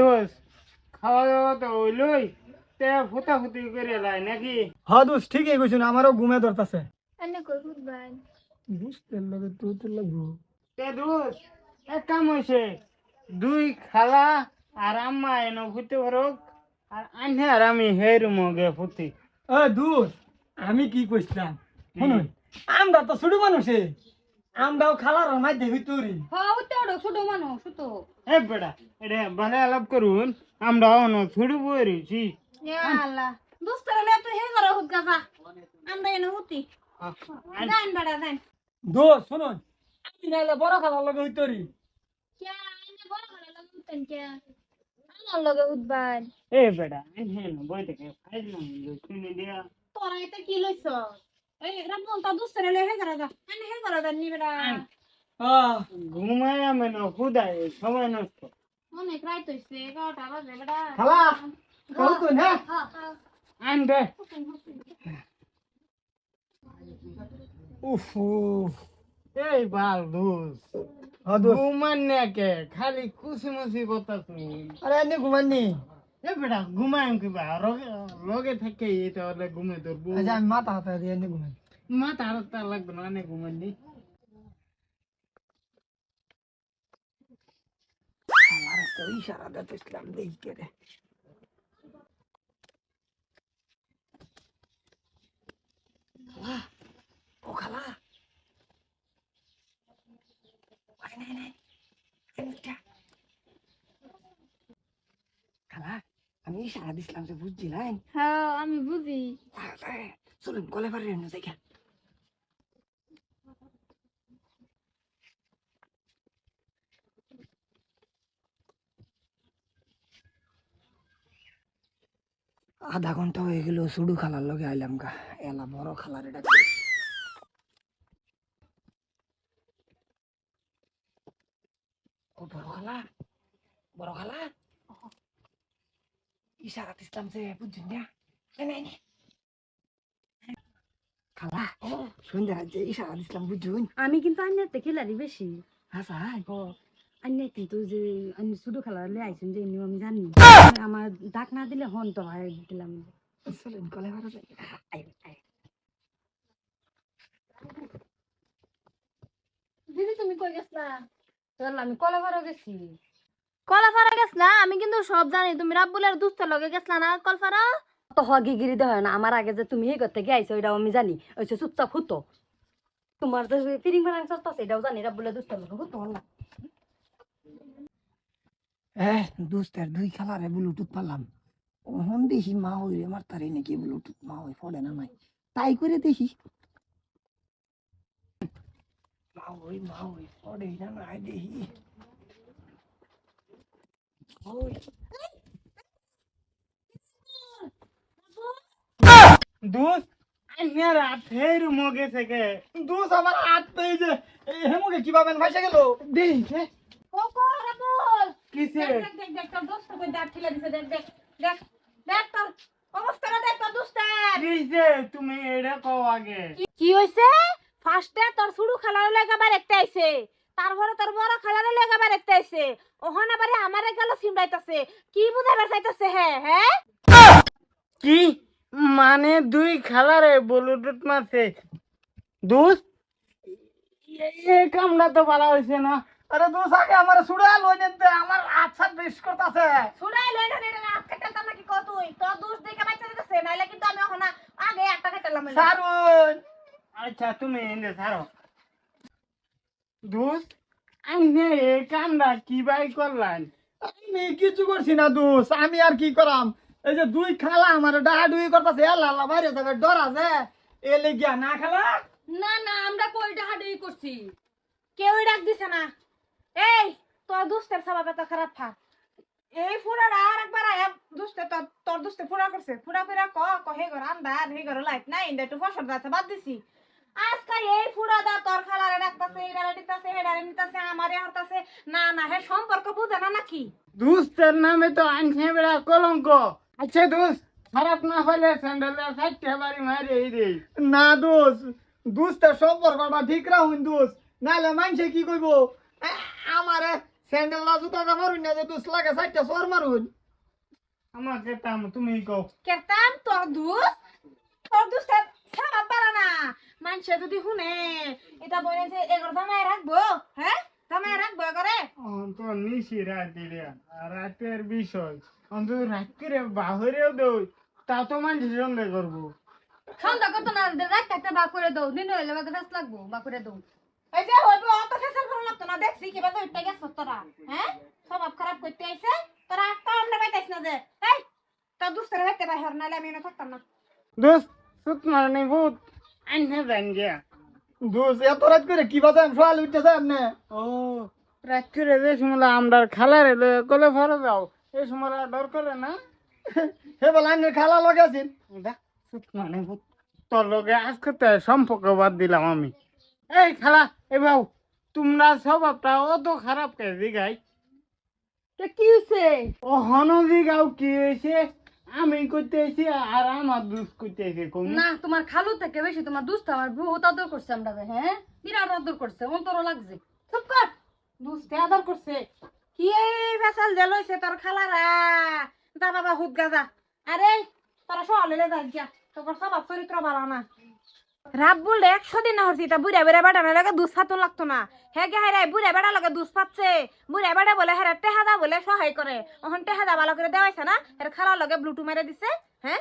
দোষ খাওয়া দাওয়া তো হইলই তে ফুটা ফুটি করে লাই নাকি? হ দোষ ঠিকই কইছুন আমারও ঘুমে ধরতাছে। এনে কই ফুটবাই দোস্তের লগে তো তো লাগবো। তে দোষ এক কাম হয়েছে দুই খালা আর আম্মা এনো ফুটে ভরক আর আনে আর আমি হের মগে ফুটি। এ দোষ আমি কি কইছিলাম? শুনুন আমরা তো ছোট মানুষে। আমরাও খালার মাই দেখি তোরি। হ্যাঁ ওড়ো ছোট মানুষ ছোট এ বেটা এটা ভালো আলাপ করুন আমরা অন ছুড়ু বইছি আল্লাহ দুস্তরে লে তুই হে করে হুদ গাজা আমরা এনে হুতি যাইন বেড়া যাইন দোষ শুনুন আমি নাইলে বড় খালার লগে হইতরি কে এনে বড় করে লাগে হুতেন কে? আমার লগে এ বেটা ফাইল না দিয়া। তোরা এটা কি লইছ ঘুমায় আমি না খুদায় সময় নষ্ট। অনেক রাত হইছে এগারোটা বাজে বেড়া। খালা কও তো না আন দে উফ এই বাল দোষ দোষ ঘুমান না কে? খালি খুশি মুসি কথা শুনি আরে এনে ঘুমাননি এ বেটা ঘুমায় কি বা লগে লগে থেকে এটা হলে ঘুমে ধরবো আচ্ছা আমি মাথা হাতে দিয়ে এনে ঘুমান মাথা আর তার লাগবে না অনেক ঘুমান দি আমার তো ইশারা দিতে ইসলাম দেখি কে রে খালা ও খালা আয় নাই নাই এদিকটা খালা আমি ইশারা দিছিলাম যে বুঝছিলাম হ্যাঁ আমি বুঝি। চলুন কলে পারে জায়গা আধা ঘণ্টা হয়ে গেল সুডু খালার লগে আইলাম গা। এলা বড় খালার এটা ও বড় খালা? বড় খালা? ইশারা দিছিলাম যে বুঝছেন না। খালা সন্ধ্যা যে ইশারা দিছিলাম বুঝুন আমি কিন্তু আন্যাতে খেলারি বেশি হাসা আন্যাই কিন্তু যে আমি শুধু খেলালে আইসুন যে এমনি আমি জানি আমার ডাক না দিলে হন তো হয় দিলাম চলুন কলে ভালো লাগে দিদি তুমি কই গেছলা আমি কলা বারো গেছি কলাফারা গেছলা আমি কিন্তু সব জানি। তুমি রাব্বুলের দুস্তের লগে গেছলা না কলফারা? তো হগি গিরি না। আমার আগে যে তুমি এই করতে ওইটাও আমি জানি। ওই যে চুপচাপ হতো। তোমার যে ফিরিং চলতেছে এটাও জানি। লোক হতো না। দোস্তের দুই খালারে ব্লুটুথ ওহন দেখি মা হই রে আমার তারে নাকি ব্লুটুথ মা হই পড়ে না নাই। তাই করে দেখি। মা হই মা হই পড়ে না নাই দেখি। ওই দোষ আনে মগে থেকে। দোষ আমার হাত পেয়ে যে হেমুকে কীভাবে ভাসে গেল? দেখছে ও কো রাব্বুল কিসে দেখ দেখ দেখ তোর দুস্ত কই? দাঁত ঠিলা দিছে দেখ দেখ দেখ দেখ তোর অবস্থাটা দেখ তোর দুস্তের কিসে তুমি এটা কও আগে। কি হইছে? ফার্স্টে তোর শুরু খেলার লেগে আবার একটা আইছে। তারপরে তোর বড় খেলার লেগে একটা আইছে ওহন আবার আমারে গেল সিমড়াইতাছে কি বুঝাবার চাইতাছে হ্যাঁ হ্যাঁ কি? মানে দুই খালারে ব্লুটুথ মারছে। দোষ এই কামটা তো ভালো হয়েছে না। আরে দোষ আগে আমার সুড়া লই নিতে আমার সাত বেশ করতেছে ছুড়াই লই না এটা রাত কাটাতাম নাকি কত? তুই তোর দোষ দেখে বাইচা দিতেছে নাইলে কিন্তু আমি ওখানে আগে একটা কাটালাম সারুন আচ্ছা তুমি এনে ছাড়ো। দোষ আইনে এই কামটা কি বাই করলেন আমি কিছু করছি না দোষ আমি আর কি করাম? এই যে দুই খালা আমার ডাহাডুই করতেছে এলা আল্লাহ বাইরে যাবে ডর আছে এ লেগিয়া না খালা? না না আমরা কইটা হাডি করছি। কেউই ডাক দিছে না। এই তোর দুষ্টের স্বভাব এত খারাপ থাক এই ফুরাটা আর একবার আয়া দুষ্টে তোর তোর দুষ্টে ফুরা করছে। ফুরা ফুরা ক ক হে ঘর আন্দার হে ঘর লাইট নাই ইন্দা একটু ফসল দাচ্ছে বাদ দিছি। আজকে এই ফুরা দা তোর খালারে ডাকতাছে এডারে নিতাছে আমারে না না হে সম্পর্ক বুঝে না নাকি? দুস্তের নামে তো আনছে বেড়া কলঙ্ক। আচ্ছা দোষ খারাপ না হলে স্যান্ডেলে সাইটে বাড়ি মারি এই রে। না দোষ দুস্তের সম্পর্কটা ঠিক রাখুন দোষ নাহলে মানুষে কি কইব? আমারে স্যান্ডেল না জুতা দা মারুন না যে দুস লাগে চারটা সর মারুন। আমাকে তাম তুমি কও। কেতাম তোর দুস তোর দুস্তের সাবাব না মানুষে যদি শুনে এটা বলে যে এগর জামাই রাখব? হ্যাঁ? জামাই রাখব এগরে তো নিশি রাত দিলে রাতের বিষয়। অন্তত রাত্রিরে বাহরেও দই তা তো মানুষ সন্দেহ করব। সন্ধ্যা করতো না রাত থাকতে বা করে দাও দিন হইলে বাকে ফেস লাগবো বা করে দাও এই যে হইবো অত ফেসাল করে লাগতো না। দেখছি কিবা তো উঠতে গেছ তোরা হ্যাঁ? স্বভাব খারাপ করতে আইছে। তোরা একটা অন্য পাইতাইছ না যে এই তোর দুস্তের হইতে বাইর নাইলে আমি এনে থাকতাম না। দোস্ত সুত মানে ভূত। আইনে জান গিয়া। দুস এত রাত করে কি বাজে আমি সোয়াল উঠতেছে আপনি ও রাত্রিরে যে সময় আমরা খালারে কলে ফরে যাও। এই সময় ডর করে না। হে বলে আইনের খালা লগে আছেন? মানে তোর লগে আজকে তো সম্পর্ক বাদ দিলাম আমি। এই খালা এ বাবু তোমরা স্বভাবটা অত খারাপ কে দিঘাই তা কি হইছে? ও হনদি গাও কি হয়েছে আমি করতে আইছি আর আমার দুষ করতে না, তোমার খালু থেকে বেশি তোমার দুস্থ আমার বহুত আদর করছে আমরা হ্যাঁ? বিরাট আদর করছে অন্তর লাগছে। চুপ কর! দুস্তে আদর করছে। কি এই ফেসাল যে লইছে তোর খালারা? যা বাবা হুদ গাজা আরে, তারা সহলে যা তোর সবার চরিত্র বাড়া না। রাব্বুল একশো দিন হরছি তা বুড়া বুড়া না লাগে দুধ লাগতো না। হে গে হাই বুড়া বেড়া লাগে দুধ পাচ্ছে বুড়া বেড়া বলে হেরা টেহাদা বলে সহায় করে। ওখান টেহাদা ভালো করে দেওয়াইছে না? এর খালার লগে ব্লুটু মেরে দিছে হ্যাঁ?